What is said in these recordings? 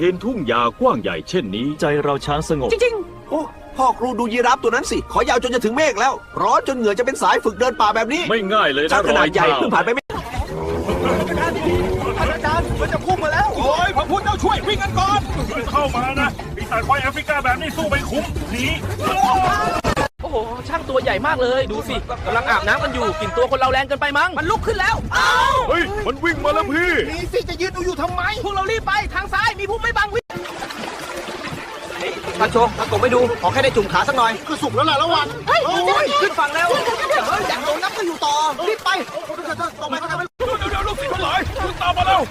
เห็นทุ่งหญ้ากว้างใหญ่เช่นนี้ ใจเราช้างสงบ จริงโอ้พ่อครูดูยีราฟตัวนั้นสิ ขอยาวจนจะถึงเมฆแล้ว ร้อนจนเหงื่อจะเป็นสายฝึกเดินป่าแบบนี้ไม่ง่ายเลยนะช้างขนาดใหญ่ร้อยเท่เพิ่งผ่านไปไม่อาจารย์มันจะพุ่งมาแล้ว โอ้ยพระพุทธเจ้าช่วยวิ่งกันก่อน เข้ามานะปีศาจควายแอฟริกาแบบนี้สู้ไม่คุ้มหนีๆโอ้โห ช่างตัวใหญ่มากเลย ดูสิกำลังอาบน้ำกันอยู่กลิ่นตัวคนเราแรงเกินไปมั้ง มันลุกขึ้นแล้วอ้าว เฮ้ย มันวิ่งมาแล้วพี่ นี่สิจะยืนดูอยู่ทำไม พวกเรารีบไปทางซ้ายมีพุ่มไม่บังวิ ตาโชว์ตากบไม่ดู ขอแค่ได้จุ่มขาสักหน่อย ก็สุกแล้วล่ะละวัน โอ้ย ขึ้นฝั่งแล้วเฮ้ยอยากโดนนับก็อยู่ต่อ รีบไปต่อไปก็ทำให้ เดี๋ยวเดี๋ยวลูกศิษย์ทั้งหลายคุณตามมาแล้ว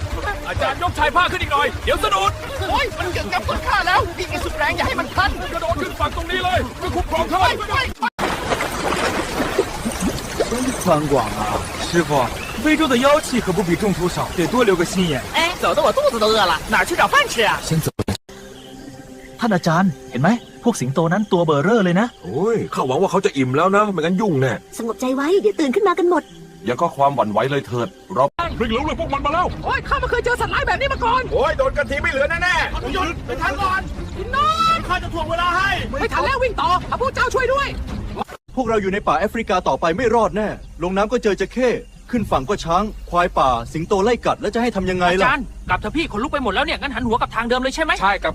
อาจารย์ยกชายผ้าขึ้นอีกหน่อย เดี๋ยวสะดุด โอ้ย มันเกิดกับต้นข้าแล้วพี่ไอ้สุดแรงอย่าให้มันทัน กระโดดขึ้นฝั่งตรงนี้เลยเพื่อคุ้มครองท่าน 宽广啊，师傅， 非洲的妖气可不比种土少，得多留个心眼。哎，走的我肚子都饿了，哪儿去找饭吃啊？先走。ท่านอาจารย์เห็นไหม พวกสิงโตนั้นตัวเบอร์เร่อเลยนะ โอ้ยข้าหวังว่าเขาจะอิ่มแล้วนะ ไม่งั้นยุ่งแน่ สงบใจไว้ เดี๋ยวตื่นขึ้นมากันหมด อย่าก็ความหวั่นไหวเลยเถิดเรา พลิกเหลวเลยพวกมันมาแล้ว โอ้ยข้าไม่เคยเจอสัตว์ร้ายแบบนี้มาก่อน โอ้ย โดนกันทีไม่เหลือแน่ๆหยุดไปทางก่อนนอนข้าจะถ่วงเวลาให้ ไม่ทันแล้ววิ่งต่อพระพุทธเจ้าช่วยด้วย พวกเราอยู่ในป่าแอฟริกาต่อไปไม่รอดแน่ ลงน้ำก็เจอจระเข้ ขึ้นฝั่งก็ช้าง ควายป่า สิงโตไล่กัดแล้วจะให้ทำยังไงอาล่ะ จารย์กลับเถอะพี่ขนลุกไปหมดแล้วเนี่ยงั้นหันหัวกลับทางเดิมเลยใช่ไหม ใช่กับ